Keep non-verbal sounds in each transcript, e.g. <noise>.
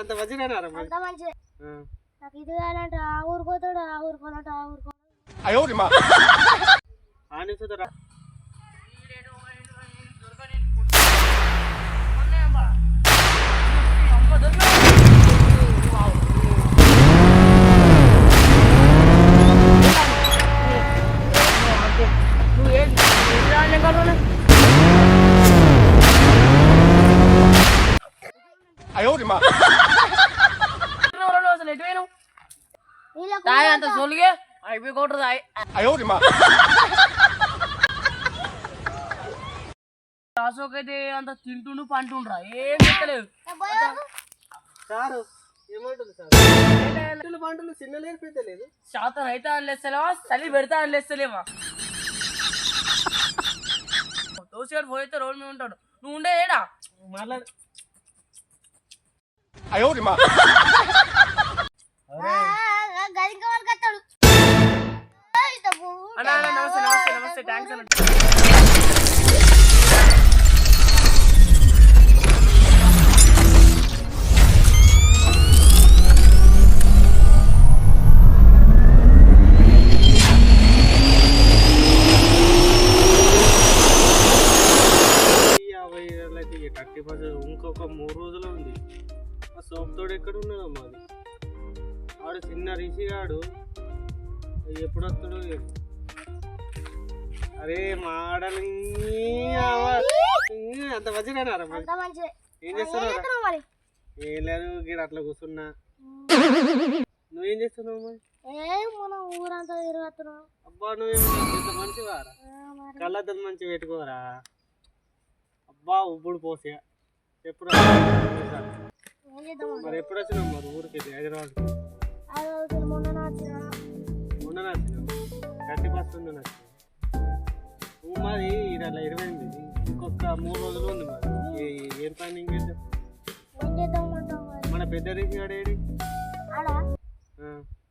అంత మంచిగానే మరి? అంత మంచి ఆ. నాకు ఇది కావాలంటే ఆ ఊరు పోతాడు ఆ ఊరు పోతాడు ఆ ఊరు పోతాడు అసలు ఎటు పోయినావు? వీళ్ళకు తాయి అంత సొలిగే అయిపోయి కొట్టరు తాయి అశోక్ అయితే అంత తింటుండు పంటుండ్రా. ఏం చెక్కలేదు సారు ఏమంటుంది సార్? పంటలు పంటలు చిన్న పెద్ద లేదు. శాతం అయితే అనలేస్తలేవా? చలి పెడతా అనలేస్తలేవా? దోసిగాడు పోయితే రోడ్డు మీద ఉంటాడు. నువ్వు ఉండే ఏడా? మాట్లాడు అన్నా అన్నా, నమస్తే నమస్తే నమస్తే థ్యాంక్స్ అన్న. అంత మంచి ఏం ఏం చేస్తున్నావు చేస్తున్నావు మరి? ఏం లేదు గీడ అట్లా కూర్చున్నా. నువ్వేం చేస్తున్నావు మరి? ఏ మనం ఊరంతా తిరుగుతున్నాం అబ్బా నువ్వేం ఇంత మంచివారా మరి. కళ్ళద్దాలు మంచి పెట్టుకోరా? అబ్బా ఉప్పుడు పోసే. ఎప్పుడు మరి? ఎప్పుడు వచ్చినావు మరి ఊరికి? హైదరాబాద్ మొన్న మొన్న మరి ఇలా ఇరవై ఎనిమిది. ఇంకొక మూడు రోజులు ఉంది మరి ఏ- ప్లానింగ్ మన పెద్ద రేసి ఏడి? ఆడ?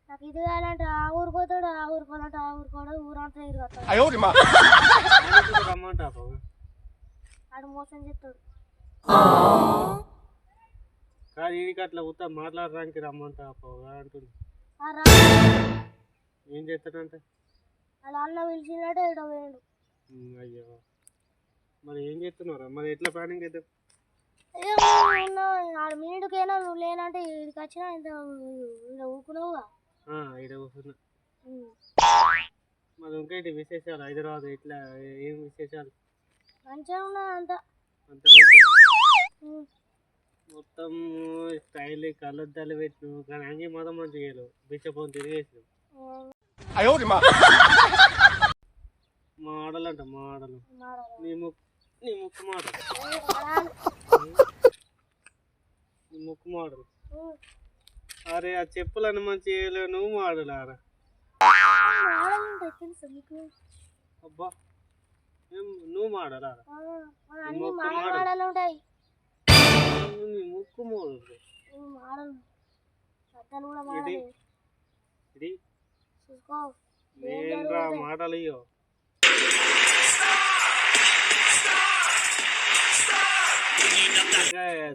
నాకు ఇది కావాలంటే ఆ ఊరు పోతాడు ఆ ఊరు పోతాడు ఆ ఊరు పోతాడు ఊరంతా తిరుగుతాడు రమ్మంటా బాబు ఆడు మోసం చేస్తాడు. కాదు ఈడికి అట్లా ఉత్తా మాట్లాడడానికి రమ్మంటా పోగా అంటుంది. ఆ రా. ఏం చేస్తాడంట? వాళ్ళ అన్న పిలిచినట్టు ఇక్కడ పోయాడు. అయ్యో. మరి ఏం చేస్తున్నారా? మరి ఎట్లా ప్లానింగ్ చేద్దాం ఆడు మీడుకైనా నువ్వు లేనంటే ఇక్కడికి వచ్చినా ఇంత ఇక్కడ ఊకున్నావుగా ఆ, ఈడ కూర్చున్నా. ఉమ్. మరి ఇంకేంటి విశేషాలు? హైదరాబాద్ ఇట్లా ఏం విశేషాలు? మంచిగా ఉన్నది అంతా. అంత మంచిగా. మొత్తం స్టైల్ కళ్ళద్దాలు పెట్టు కానీ అంగి మంచిగా బిచ్చపోని మా ఆడలు. మారాలి. నీ ముక్కు నీ ముక్కు రాను. నీ ముక్కు ఉమ్. అరే ఆ చెప్పులను మంచి వేయలేవు. నువ్వు మాడలారా అబ్బా. నువ్వు మన అన్ని మొక్క మాడ మాడలు. మాడలు ఉంటాయి.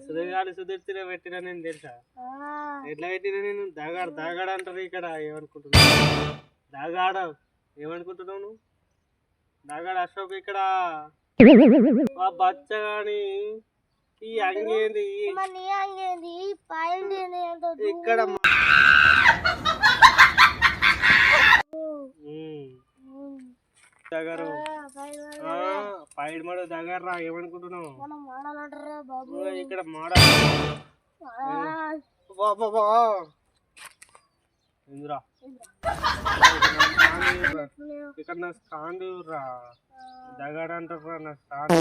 సుధీగాడు సుధీర్తిలో పెట్టినా నేను తెలుసా? ఎట్లా పెట్టినా నేను దాగాడు దాగాడు అంటారు ఇక్కడ ఏమనుకుంటున్నావు? దాగాడ ఏమనుకుంటున్నావు నువ్వు? దాగాడు అశోక్ ఇక్కడ. ఆ బచ్చ గాని ఈ అంగేంది? ఇక్కడ మా- ఉమ్, ఉమ్. దాగారు ఆ, పైన పైన. ఆ, పైడి మడ దాగారా ఏమనుకుంటున్నావు? ఇక్కడ మాడ. ఆ, బాబా ఇంద్రా. ఇక్కడ నా స్టాండ్ రా. దగాడు అంటారా నా స్టాండ్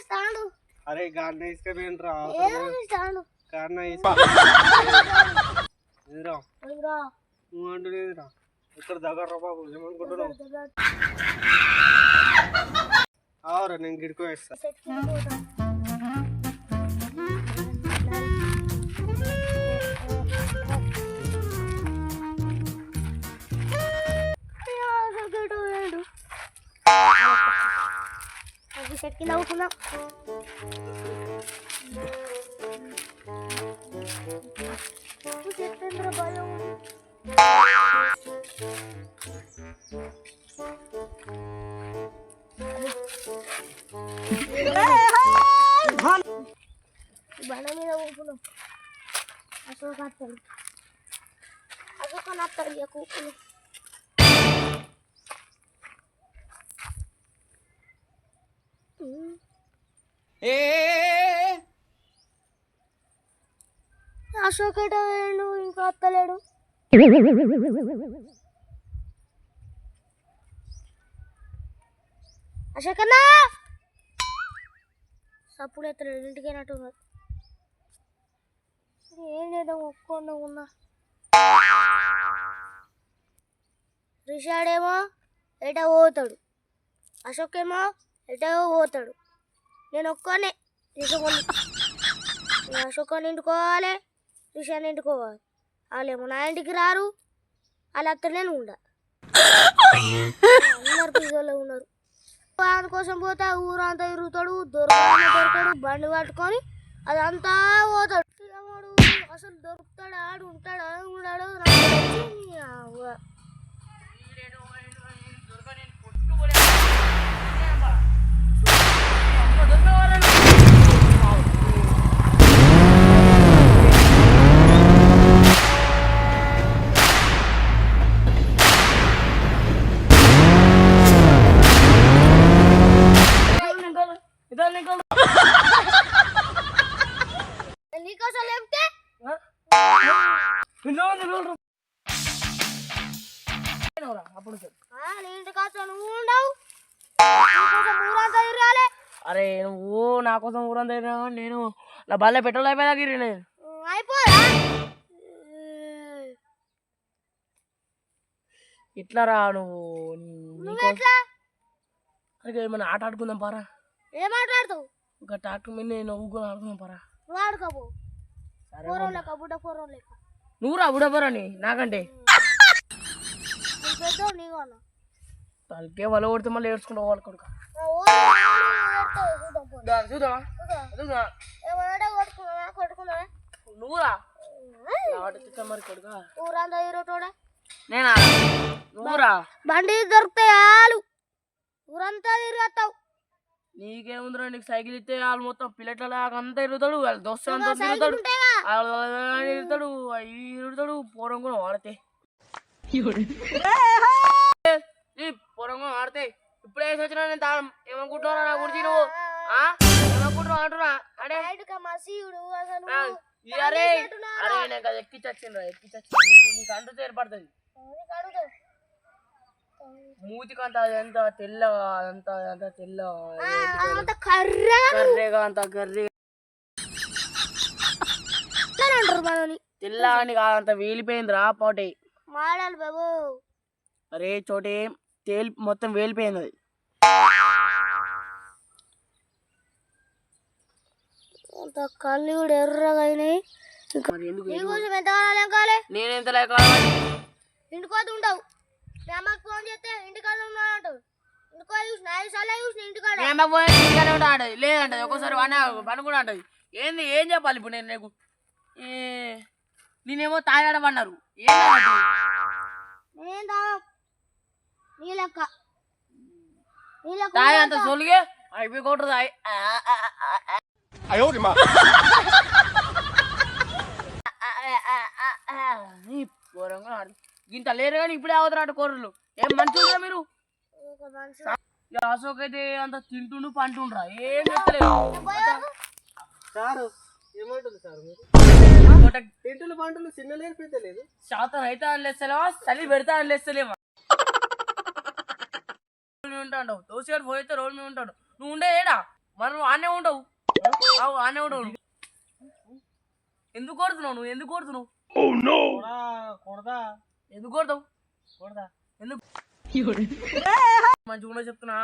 స్టాండ్? అరే గాడిన ఇసుకపోయినరా ఏమో నీ స్టాండ్? కారణ ఇంద్రా. పోయిరా. నువ్వు అంటున్నావురా ఇక్కడ దగ్గర బాబు ఏమనుకుంటున్నావు? ఆవరా నేను గిడుకో వేస్తా చెట్టుకి పోతా. అయ్యో, అశోక్ అని అత్తడు ఇక ఊపులు అశోక్ వేయండు ఇంకా అత్తలేడు అశోక్ అన్నా సప్పుడు ఎత్తలేడు ఇంటికైనట్టు ఏం చేద్దాం ఒప్పుకుండా ఉన్నా. రిషాడేమో ఎట పోతాడు. అశోక్ ఏమో ఎటో పోతాడు. నేను ఒక్కనే తీసుకొని అశోక్ నిండుకోవాలి రిషాని నిండుకోవాలి. వాళ్ళేమో నా ఇంటికి రారు వాళ్ళు అత్తనే నేను ఉండ. అందరు పిజోలో ఉన్నారు. వాని కోసం పోతే ఊరంతా తిరుగుతాడు దొరకడు దొరకడు బండి పట్టుకొని అదంతా పోతాడు. అసలు దొరుకుతాడా? ఆడు ఉంటాడా ఉన్నాడు తిరగాలి. అరే నువ్వు నా కోసం ఊరంతా నేను నా బల్ల పెట్రోల్ అయిపోయా గిరి నేను. ఇట్లా రా నువ్వు అరే ఏమైనా ఆట ఆడుకుందాం పారా. ఏం ఒక ట్రాక్టర్ మీద నేను ఊగుని ఆడుకుందాం పారా. నువ్వు ఆడుకోబో నువ్వు రా బుడపరాని నాకంటే. తలకే వల కొడితే మళ్ళీ ఏడ్చుకుంటూ పోవాలి కొడుక. ఆ ఊరు ఏడుతావు, చూద్దాం పో. చూద్దామా చూద్దాం. చూద్దామా ఏమన్నా కొట్టుకున్నావా కొట్టుకున్నావా నువ్వు రా ఆడుతా మరి కొడుక? నేనా? నువ్వు రా బండి దొరుకుతాయి ఆలు. ఊరంతా తిరుగుతావు నీకేముందిరా? నీకు సైకిల్ ఇస్తే వాళ్ళు మొత్తం పిల్లట్ల అంతా ఇరుగుతాడు వాళ్ళ దోస్తు అంతా తిరుగుతాడు. వాళ్ళు ఇరుగుతాడు అవి ఇరుగుతాడు పూరం కూడా వాడితే. ఈ పూరం కూడా వాడితే ఇప్పుడే వేసి వచ్చినా నేను తాళం. ఏమనుకుంటున్నారా నా గురించి నువ్వు? ఆ? ఏమనుకుంటున్నావు అంటున్నా? అడే అరే. అరే నేను కదా ఎక్కిచ్చచ్చిండ్రా ఎక్కిచ్చచ్చిన నీకు నీకు అంత ఏర్పడుతుంది. మూతికి అంత ఎంత తెల్ల అంత అంత తెల్ల ఆ, అంత కర్రగా కర్రేగా అంత కర్రే. అంటారు మనని తెల్ల అని కాదంత వేలిపోయిందిరా పోటీ. మాడాలి బాబు. అరే చోటే తేలి మొత్తం వేలిపోయింది. అది అంత కళ్ళు కూడా ఎర్రగా అయినాయి. మరి ఎందుకు నీకోసం ఎంత కావాలి ఏం కావాలి? నేను ఎంత లేక ఉండవు ఫోన్ చేస్తే ఇంటికాడ ఉన్నాడు అంటావు ఇంటికో చూసిన ఐదు సార్లు చూసిన ఇంటికాడ. నేను పోయి ఇంటికాడే ఉంటా అంటది లేదంటది ఒక్కోసారి వన పని కూడా అంటది. ఏంది ఏం చెప్పాలి ఇప్పుడు నేను నీకు? ఏ నేనేమో తాగాడమన్నారు. తాగం అంత సొలిగే? అయిపోయి. ఇంత లేరు కానీ ఇప్పుడే అవుతారు కూరలు ఏం మంచిగా మీరు? అశోక్ అయితే అంత తింటుండు పంటుండ్రా. ఏం చెప్తలేదు సారు ఏమంటుంది సార్ మీరు? తింటులు పంటలు చిన్న లేరు పెద్ద లేదు. శాతం అయితే అని లేస్తలేవా చలి పెడతా అని లేస్తలేవా ఉంటాడు. దోసిగాడు పోయితే రోడ్డు మీద ఉంటాడు. నువ్వు ఉండే ఏడా? నువ్వు ఆనే ఉండవు. అవు ఆనే ఉండవు ఎందుకు కొడుతున్నావు నువ్వు? ఎందుకు కొడుతున్నావు? కొడా కొడదా? ఎందుకు కొడతావు? కొడదా? ఎందుకు? మంచిగా ఉండవు చెప్తున్నా.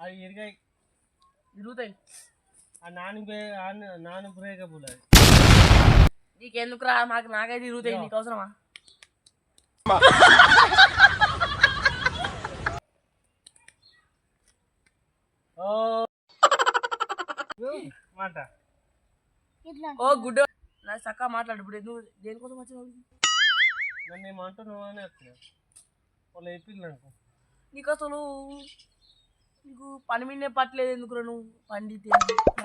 అది ఇరిగాయి. తిరుగుతాయి ఆ నాని బే ఆ- నాని బ్రేకబుల్ అది. నీకెందుకు రా మాకు నాకైతే తిరుగుతాయి నీకు అవసరమా? ఓ. ఓ, మాట ఇట్లా. ఓ గుడ్. నా చక్కగా మాట్లాడు ఇప్పుడు నువ్వు దేనికోసం వచ్చినావు? నన్ను ఏమంటూ నువ్వనే వచ్చినావు వాళ్ళు అయిపోయింది నాకు నీకు అసలు నీకు పని మీదనే పట్టలేదు ఎందుకు నువ్వు? పండితే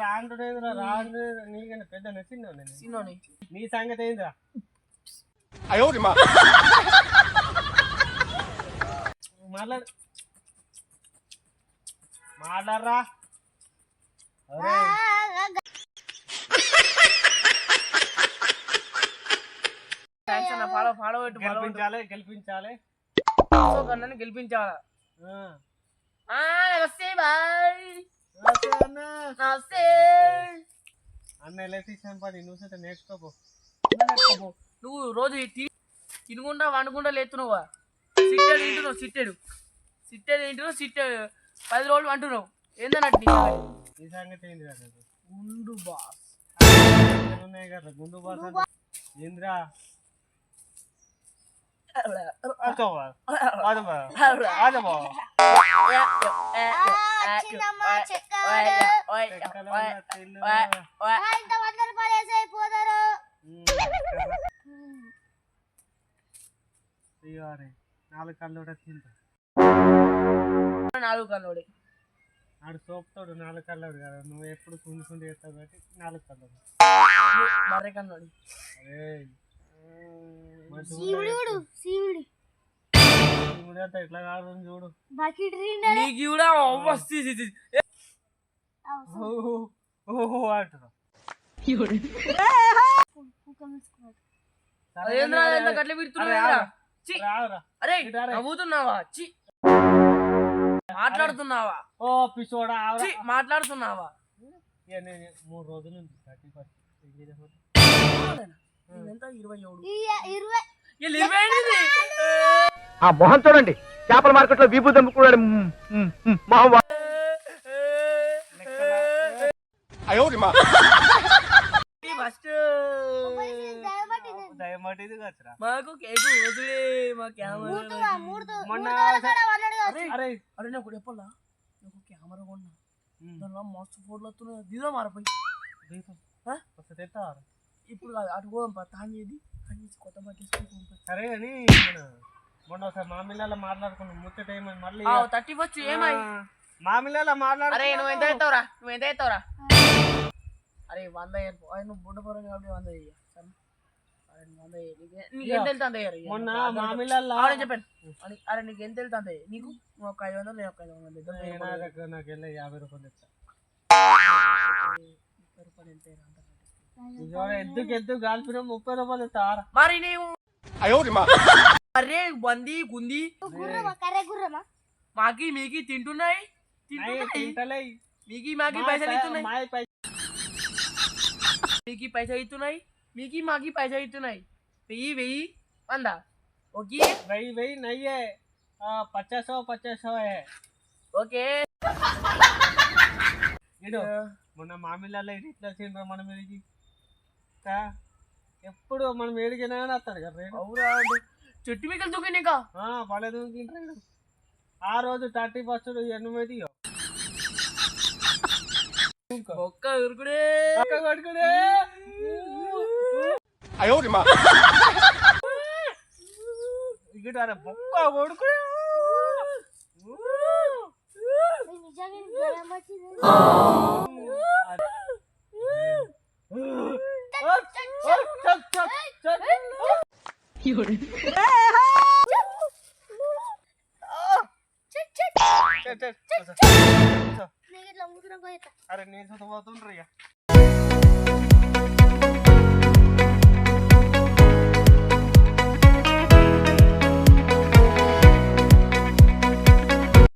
రాంటునేదిరా రాంటు నీకన్నా పెద్ద నచ్చిందా నేను? చిన్నోని. నీ సంగతి ఏందిరా? మాట్లాడు. మాట్లాడరా. గెలిపించాలి గెలిపించాలి. గెలిపించాలా? నమస్తే బాయ్ నమస్తే అన్న. నమస్తే అన్న ఎలక్ట్రీషియన్ పని నువ్వు సైతం నేర్చుకోపో నువ్వు రోజు తి- తినుకుంటా వండుకుంటా లేస్తున్నావా సిట్టెడు తింటున్నావు సిట్టెడు సిట్టెడు తింటున్నావు సిట్టెడు పది రోజులు అంటున్నావు ఏందన్నట్టు? ఈ సంగతి బాస్ ఉన్నాయి కదా గుండు బాస్. ఏందిరా నాలుగు కళ్ళు కూడా తింటా నాలుగు కన్నోడి ఆడు సోపుతాడు నాలుగు కళ్ళోడు కదా నువ్వు ఎప్పుడు కుండి కుండి చేస్తావు కాబట్టి నాలుగు కళ్ళోడు కన్నోడి అరే మంచిగా శివుడు శివుడు. శివుడు అంతా ఇట్లా కాదు చూడు. బకెట్ నిండా నీకు కూడా వస్తీ ఓహో ఓహో అంటున్నావు సరే అదేంద్రా కానీ ఎంత అరే, గట్ల అరే, పెడుతున్నావు అరే. నవ్వుతున్నావా? చి. మాట్లాడుతున్నావా? ఓ. చి మాట్లాడుతున్నావా? మూడు రోజుల నుంచి థర్టీ ఫస్ట్. ఎంత ఇరవై ఏడు. ఇరవై ఆ మొహం చూడండి. చేపల మార్కెట్లో వీపు దమ్ముకున్నాడు మొహం ఫస్ట్ మాకు కేకు వదిలే మా కెమెరా మొన్న అరే అరే నాకు చెప్పాలా? నాకు కెమెరా కొన్నా. దానిలో మస్తు ఫోటోలు వస్తున్నాయి. దిదా మారిపోయి? ఇప్పుడు కాదు అటు పోదాం పా తాను చేది తాను చేసి కొత్త పట్టేసుకుంటాం సరే మన మొన్న ఒకసారి మామిళ్ళలో మాట్లాడుకున్నాం ముచ్చట ఏమని మళ్ళీ థర్టీ ఫస్ట్ ఏమై? మామిళ్ళలో మాట్లాడు అరే నువ్వు ఎంత ఎత్తావురా? నువ్వు ఎంత ఎత్తావురా? అరే వంద అరే నువ్వు బుడ్డ పొరం కాబట్టి వంద చెయ్యరు. మొన్న అవునే చెప్పాను అని- అరే నీకు ఎంత వెళ్తా అంత చెయ్యి. నీకు? ఒక ఐదు వందలు నేను ఒక ఐదు వందలు నాకు వెళ్ళి యాభై రూపాయలు ముప్పై రూపాయలు ఎంత ఎద్దుకెద్దు గాల్పిన ముప్పై రూపాయలు తార మరి నీవు అరే బంది గుంది. మాకి మీకి తింటున్నాయి. తింటున్నాయి. మీకి మాకి పైసలు ఇస్తున్నాయి. మీకి పైసలు ఇస్తున్నాయి. మీకి మాకి పైసలు ఇస్తున్నాయి. వెయ్యి వెయ్యి. వంద. ఓకే? వెయ్యి వెయ్యి నయ్యే. పచాసో పచాసో ఓకే. మొన్న మామిళ్ళ ఇట్లా తింటాం మన మీదకి. ఎప్పుడు మనం ఏడికైనా కానీ వస్తాడు కదా అవురా చెట్టు మీకలు దూకింది ఇంకా? భలే దూకింటాడు ఆ రోజు థర్టీ ఫస్ట్ ఎనిమిది ఒక్క ఉరుకుడే. బొక్క కొడుకునే నిజంగా దయబట్టింది చల్ చల్ చల్ చల్ <laughs>